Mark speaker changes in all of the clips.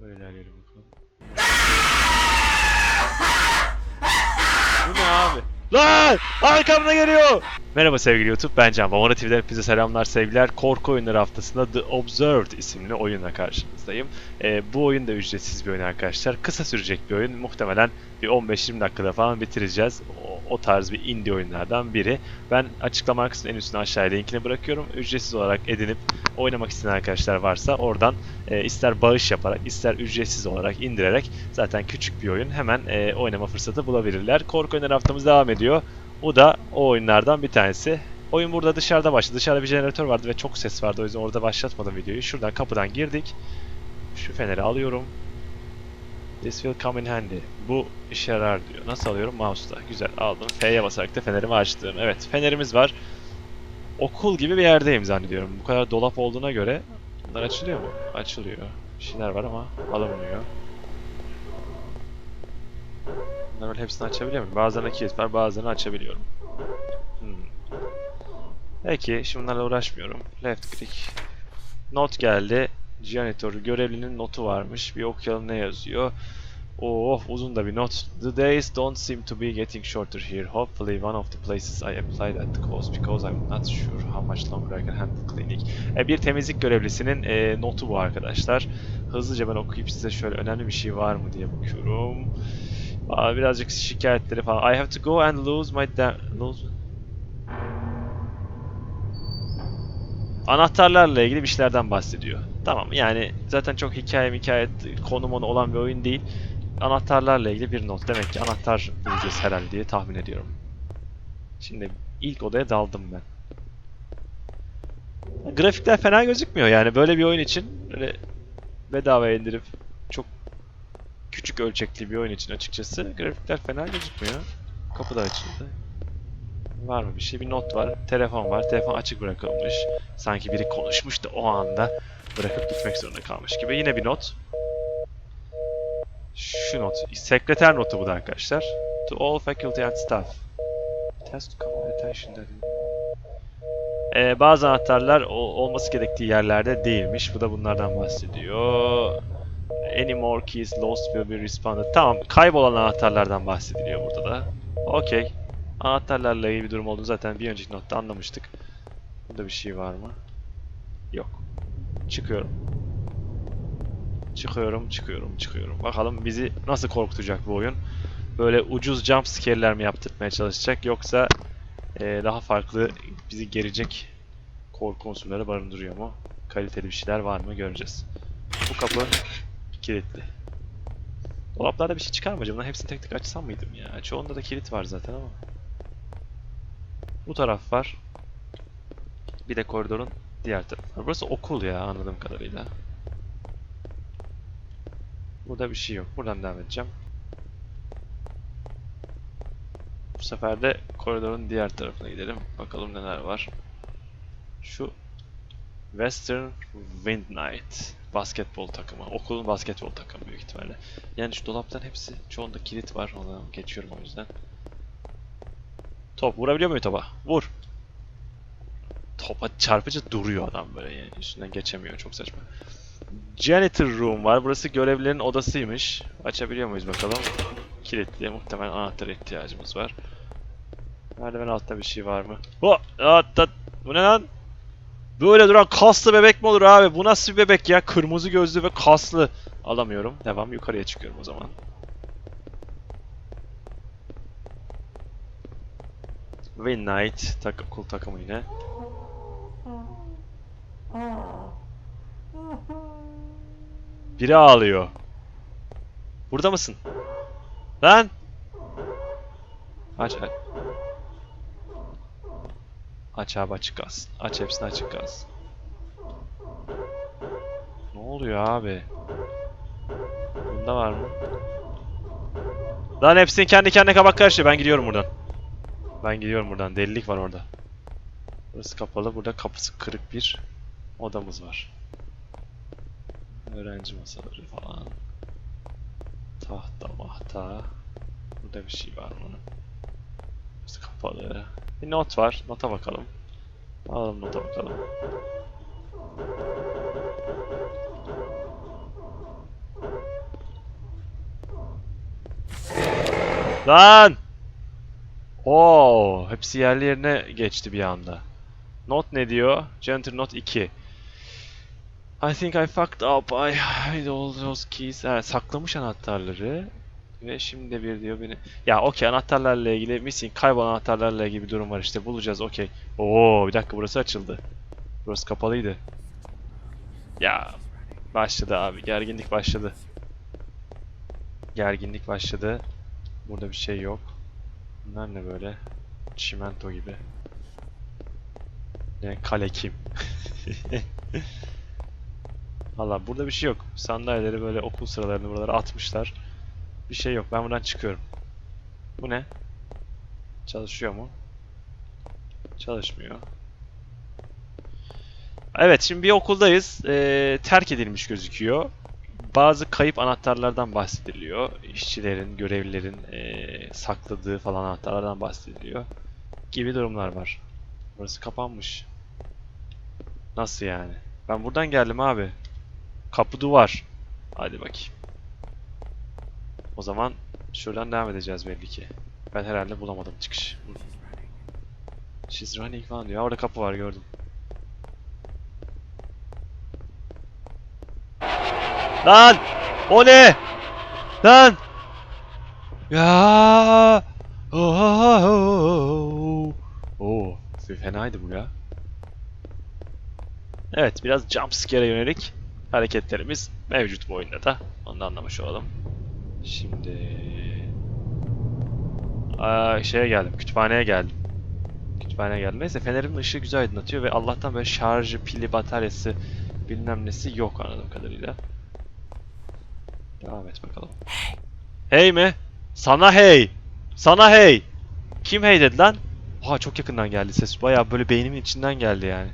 Speaker 1: Böyle ilerleyelim bakalım. Bu ne abi? Lan! Arkamda geliyor! Merhaba sevgili YouTube, ben Can. Vamana TV'den hepinize selamlar, sevgiler. Korku oyunları haftasında The Observed isimli oyunla karşınızdayım. Ee, bu oyun da ücretsiz bir oyun arkadaşlar. Kısa sürecek bir oyun. Muhtemelen bir 15-20 dakikada falan bitireceğiz. O, o tarz bir indie oyunlardan biri. Ben açıklama kısmının en üstüne aşağıya linkini bırakıyorum. Ücretsiz olarak edinip oynamak isteyen arkadaşlar varsa oradan e, ister bağış yaparak ister ücretsiz olarak indirerek zaten küçük bir oyun hemen e, oynama fırsatı bulabilirler. Korku oyunları haftamız devam ediyor. Bu da o oyunlardan bir tanesi. Oyun burada dışarıda başladı. Dışarıda bir jeneratör vardı ve çok ses vardı. O yüzden orada başlatmadım videoyu. Şuradan kapıdan girdik. Şu feneri alıyorum. This will come in handy. Bu işe yarar diyor. Nasıl alıyorum? Mouse'la. Güzel aldım. F'ye basarak da fenerimi açtım. Evet fenerimiz var. Okul gibi bir yerdeyim zannediyorum. Bu kadar dolap olduğuna göre bunlar açılıyor mu? Açılıyor. Bir şeyler var ama alınmıyor. Bunları böyle hepsini açabiliyor muyum? Bazılarına kilit var, bazılarını açabiliyorum. Hmm. Peki, şimdi bunlarla uğraşmıyorum. Left click. Not geldi. Janitor görevlinin notu varmış. Bir okuyalım ne yazıyor. Oh, uzun da bir not. The days don't seem to be getting shorter here. Hopefully one of the places I applied at the course because I'm not sure how much longer I can handle cleaning. E, bir temizlik görevlisinin e, notu bu arkadaşlar. Hızlıca ben okuyup size şöyle önemli bir şey var mı diye bakıyorum. Aa, birazcık şikayetleri falan. I have to go and lose my lose Anahtarlarla ilgili bir şeylerden bahsediyor. Tamam yani zaten çok hikaye hikaye konum onu olan bir oyun değil. Anahtarlarla ilgili bir not. Demek ki anahtar bulacağız herhalde diye tahmin ediyorum. Şimdi ilk odaya daldım ben. Grafikler fena gözükmüyor yani böyle bir oyun için böyle bedava indirip çok küçük ölçekli bir oyun için açıkçası grafikler fena gözükmüyor. Kapı da açıldı. Var mı bir şey? Bir not var. Telefon var. Telefon açık bırakılmış. Sanki biri konuşmuş da o anda bırakıp gitmek zorunda kalmış gibi. Yine bir not. Şu not. Sekreter notu bu da arkadaşlar. To all faculty and staff. Come to attention that... Ee, bazı anahtarlar olması gerektiği yerlerde değilmiş. Bu da bunlardan bahsediyor. Any more keys lost will be responded. Tamam, kaybolan anahtarlardan bahsediliyor burada da. Okey. Anahtarlarla ilgili bir durum olduğunu zaten bir önceki notta anlamıştık. Burada bir şey var mı? Yok. Çıkıyorum. Çıkıyorum, çıkıyorum, çıkıyorum. Bakalım bizi nasıl korkutacak bu oyun. Böyle ucuz jump scare'ler mi yaptırmaya çalışacak yoksa eee, daha farklı bizi gerecek korku unsurları barındırıyor mu? Kaliteli bir şeyler var mı göreceğiz. Bu kapı kilitli. Dolaplarda bir şey çıkar mı acaba? Bunların hepsini tek tek açsam mıydım ya? Çoğunda da kilit var zaten ama. Bu taraf var. Bir de koridorun diğer tarafı var. Burası okul ya anladığım kadarıyla. Burada bir şey yok. Buradan devam edeceğim. Bu sefer de koridorun diğer tarafına gidelim. Bakalım neler var. Şu Western Wind Knight basketbol takımı. Okulun basketbol takımı büyük ihtimalle. Yani şu dolaptan hepsi çoğunda kilit var. Ona geçiyorum o yüzden. Top vurabiliyor muyum topa? Vur. Topa çarpıcı duruyor adam böyle yani üstünden geçemiyor çok saçma. Janitor room var. Burası görevlilerin odasıymış. Açabiliyor muyuz bakalım? Kilitli. Muhtemelen anahtara ihtiyacımız var. Merdiven altta bir şey var mı? At, at. Bu ne lan? Böyle duran kaslı bebek mi olur abi? Bu nasıl bir bebek ya? Kırmızı gözlü ve kaslı. Alamıyorum. Devam. Yukarıya çıkıyorum o zaman. Win Knight. Tak okul takımı yine. Biri ağlıyor. Burada mısın? Lan! Aç aç. Aç abi açık kalsın. Aç hepsini açık kalsın. Ne oluyor abi? Bunda var mı? Lan hepsini kendi kendine kabak karıştırıyor. Ben gidiyorum buradan. Ben gidiyorum buradan. Delilik var orada. Burası kapalı. Burada kapısı kırık bir odamız var. Öğrenci masaları falan. Tahta mahta. Burada bir şey var mı? Burası kapalı. Bir not var. Nota bakalım. Alalım nota bakalım. Lan! Oo, hepsi yerli yerine geçti bir anda. Not ne diyor? Janitor Not 2. I think I fucked up. I hid all those keys. Evet, saklamış anahtarları. Ve şimdi bir diyor beni. Ya okey anahtarlarla ilgili missing kaybolan anahtarlarla ilgili bir durum var işte bulacağız okey. Oo bir dakika burası açıldı. Burası kapalıydı. Ya başladı abi gerginlik başladı. Gerginlik başladı. Burada bir şey yok. Bunlar ne böyle? Çimento gibi. Ne kale kim? Valla burada bir şey yok. Sandalyeleri böyle okul sıralarını buralara atmışlar. Bir şey yok. Ben buradan çıkıyorum. Bu ne? Çalışıyor mu? Çalışmıyor. Evet, şimdi bir okuldayız. Ee, terk edilmiş gözüküyor. Bazı kayıp anahtarlardan bahsediliyor. İşçilerin, görevlilerin ee, sakladığı falan anahtarlardan bahsediliyor. Gibi durumlar var. Burası kapanmış. Nasıl yani? Ben buradan geldim abi. Kapı duvar. Hadi bakayım. O zaman şuradan devam edeceğiz belli ki. Ben herhalde bulamadım çıkış. She's running falan diyor. Orada kapı var gördüm. Lan! O ne? Lan! Ya! Oo! Oo, fenaydı bu ya. Evet, biraz jump scare'e yönelik hareketlerimiz mevcut bu oyunda da. Onu da anlamış olalım. Şimdi... Aa, şeye geldim, kütüphaneye geldim. Kütüphaneye geldim. Neyse fenerimin ışığı güzel aydınlatıyor ve Allah'tan böyle şarjı, pili, bataryası bilmem nesi yok anladığım kadarıyla. Devam et bakalım. Hey mi? Sana hey! Sana hey! Kim hey dedi lan? Oha çok yakından geldi ses. Bayağı böyle beynimin içinden geldi yani.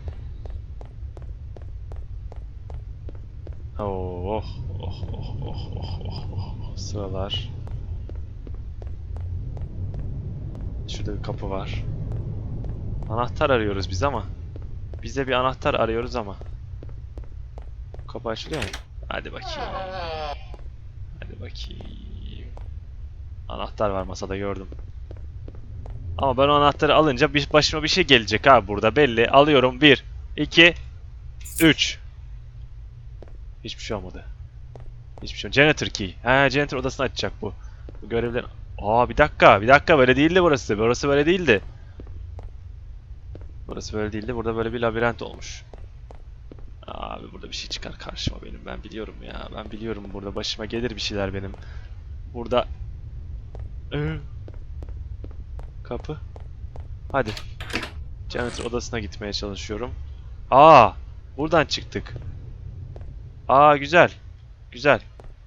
Speaker 1: Oh, oh, oh, oh, oh, oh, oh. Sıralar. Şurada bir kapı var. Anahtar arıyoruz biz ama. Bize bir anahtar arıyoruz ama. Kapı açılıyor mu? Hadi bakayım. Hadi bakayım. Anahtar var masada gördüm. Ama ben o anahtarı alınca başıma bir şey gelecek abi burada belli. Alıyorum. 1, 2, 3. Hiçbir şey olmadı. Hiçbir şey olmadı. Janitor key. He janitor odasını açacak bu. Bu görevler... Aa bir dakika. Bir dakika böyle değildi burası. Burası böyle değildi. Burası böyle değildi. Burada böyle bir labirent olmuş. Abi burada bir şey çıkar karşıma benim. Ben biliyorum ya. Ben biliyorum burada başıma gelir bir şeyler benim. Burada... Kapı. Hadi. Janitor odasına gitmeye çalışıyorum. Aa! Buradan çıktık. Aa güzel. Güzel.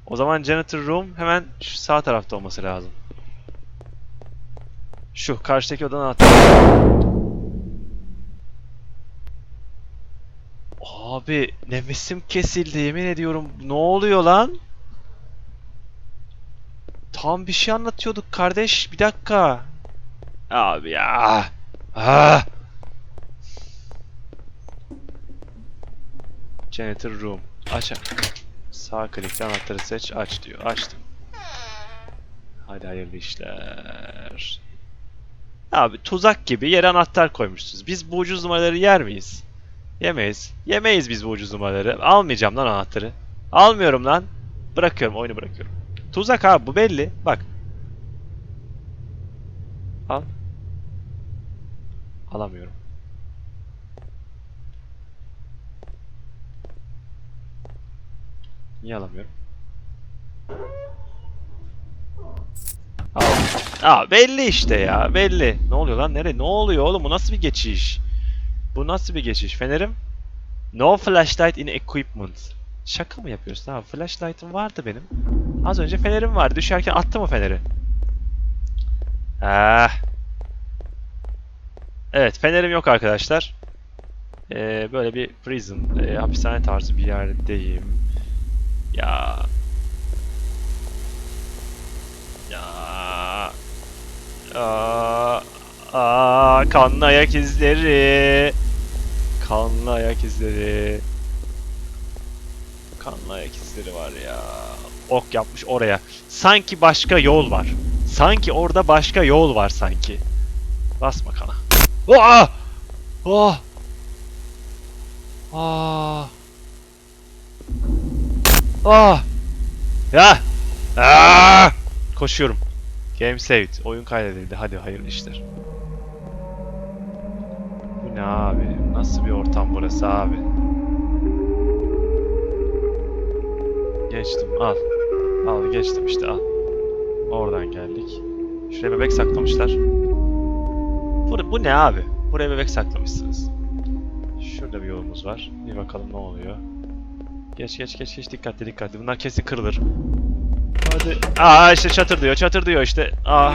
Speaker 1: O zaman janitor room hemen şu sağ tarafta olması lazım. Şu karşıdaki odanın anahtarı. Abi nefesim kesildi yemin ediyorum. Ne oluyor lan? Tam bir şey anlatıyorduk kardeş. Bir dakika. Abi ya. Ah. Janitor room. Aç. Sağ klikle anahtarı seç. Aç diyor. Açtım. Hadi hayırlı işler. Abi tuzak gibi yere anahtar koymuşsunuz. Biz bu ucuz numaraları yer miyiz? Yemeyiz. Yemeyiz biz bu ucuz numaraları. Almayacağım lan anahtarı. Almıyorum lan. Bırakıyorum. Oyunu bırakıyorum. Tuzak abi bu belli. Bak. Al. Alamıyorum. Niye alamıyorum? Al. Aa belli işte ya belli. Ne oluyor lan nereye? Ne oluyor oğlum bu nasıl bir geçiş? Bu nasıl bir geçiş? Fenerim? No flashlight in equipment. Şaka mı yapıyorsun abi? Flashlight'ım vardı benim. Az önce fenerim vardı. Düşerken attı mı feneri? Ah. Evet fenerim yok arkadaşlar. Ee, böyle bir prison, e, hapishane tarzı bir yerdeyim. Ya. Ya. Aa, aa, kanlı ayak izleri. Kanlı ayak izleri. Kanlı ayak izleri var ya. Ok yapmış oraya. Sanki başka yol var. Sanki orada başka yol var sanki. Basma kana. Oh! Oh! Ah! Ah! Ya! Ah! Koşuyorum. Game saved. Oyun kaydedildi. Hadi hayırlı işler. Bu ne abi? Nasıl bir ortam burası abi? Geçtim. Al. Al geçtim işte al. Oradan geldik. Şuraya bebek saklamışlar. Bu, bu ne abi? Buraya bebek saklamışsınız. Şurada bir yolumuz var. Bir bakalım ne oluyor. Geç geç geç geç dikkatli dikkatli. Bunlar kesin kırılır. Hadi. Aa işte çatır diyor çatır diyor işte. Aha.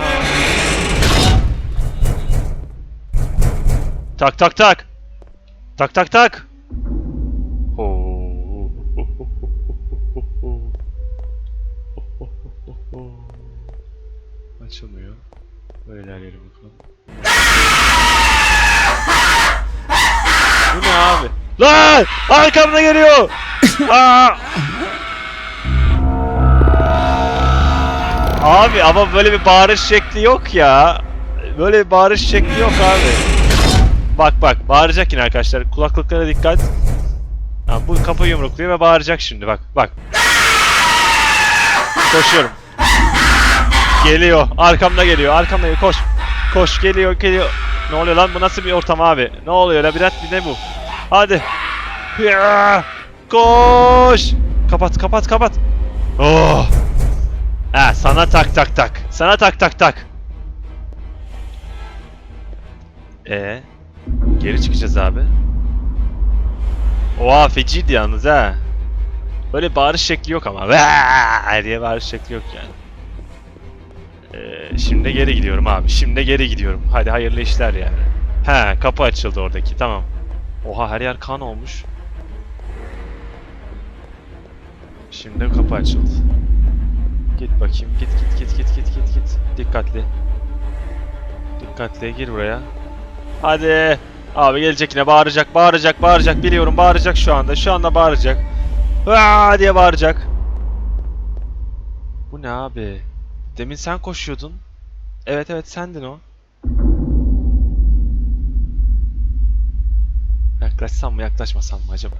Speaker 1: Tak tak tak. Tak tak tak. Açılmıyor. Böyle ilerleyelim bakalım. Bu ne abi? Lan! Arkamda geliyor! Aa! Abi ama böyle bir bağırış şekli yok ya. Böyle bir bağırış şekli yok abi. Bak bak bağıracak yine arkadaşlar. Kulaklıklara dikkat. Ha, bu kapı yumrukluyor ve bağıracak şimdi bak bak. Koşuyorum. Geliyor. Arkamda geliyor. Arkamda geliyor. Koş. Koş geliyor geliyor. Ne oluyor lan? Bu nasıl bir ortam abi? Ne oluyor? Labirent mi ne bu? Hadi. Ya! Koş. Kapat kapat kapat. Oh. Ha sana tak tak tak. Sana tak tak tak. E geri çıkacağız abi. Oha feciydi yalnız ha. Böyle bağırış şekli yok ama. Vaa diye bağırış şekli yok yani. Ee, şimdi geri gidiyorum abi. Şimdi geri gidiyorum. Hadi hayırlı işler yani. He kapı açıldı oradaki tamam. Oha her yer kan olmuş. Şimdi kapı açıldı. Git bakayım. Git git git git git git git. Dikkatli. Dikkatli gir buraya. Hadi. Abi gelecek yine bağıracak, bağıracak, bağıracak. Biliyorum bağıracak şu anda. Şu anda bağıracak. Aa diye bağıracak. Bu ne abi? Demin sen koşuyordun. Evet evet sendin o. Yaklaşsam mı yaklaşmasam mı acaba?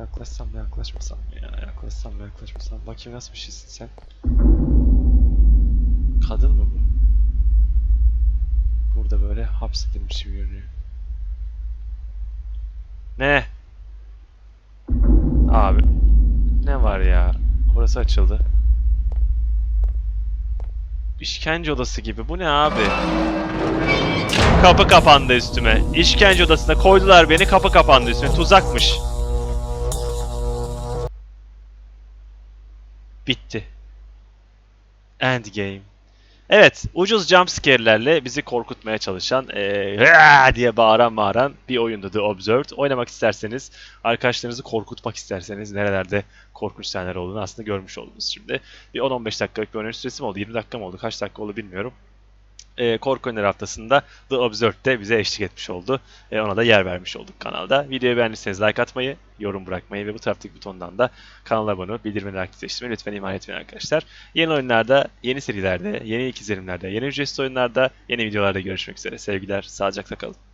Speaker 1: Yaklaşsam mı yaklaşmasam mı ya? Yaklaşsam mı yaklaşmasam mı? Bakayım nasıl bir şeysin sen? Kadın mı bu? Burada böyle hapsedilmiş gibi görünüyor. Ne? Abi. Ne var ya? Burası açıldı. İşkence odası gibi. Bu ne abi? Kapı kapandı üstüme. İşkence odasına koydular beni. Kapı kapandı üstüme. Tuzakmış. Bitti. Endgame. Evet, ucuz jumpscare'lerle bizi korkutmaya çalışan, "Hıa!" diye bağıran bağıran bir oyundu The Observed. Oynamak isterseniz, arkadaşlarınızı korkutmak isterseniz nerelerde korkunç sahneler olduğunu aslında görmüş oldunuz şimdi. Bir 10-15 dakikalık bir oyun süresi mi oldu? 20 dakika mı oldu? Kaç dakika oldu bilmiyorum. Eee korku oyunları haftasında The Observed de bize eşlik etmiş oldu. E, ona da yer vermiş olduk kanalda. Videoyu beğendiyseniz like atmayı, yorum bırakmayı ve bu taraftaki butondan da kanala abone olup bildirimleri aktifleştirmeyi lütfen ihmal etmeyin arkadaşlar. Yeni oyunlarda, yeni serilerde, yeni ilk izlenimlerde, yeni ücretsiz oyunlarda, yeni videolarda görüşmek üzere. Sevgiler, sağlıcakla kalın.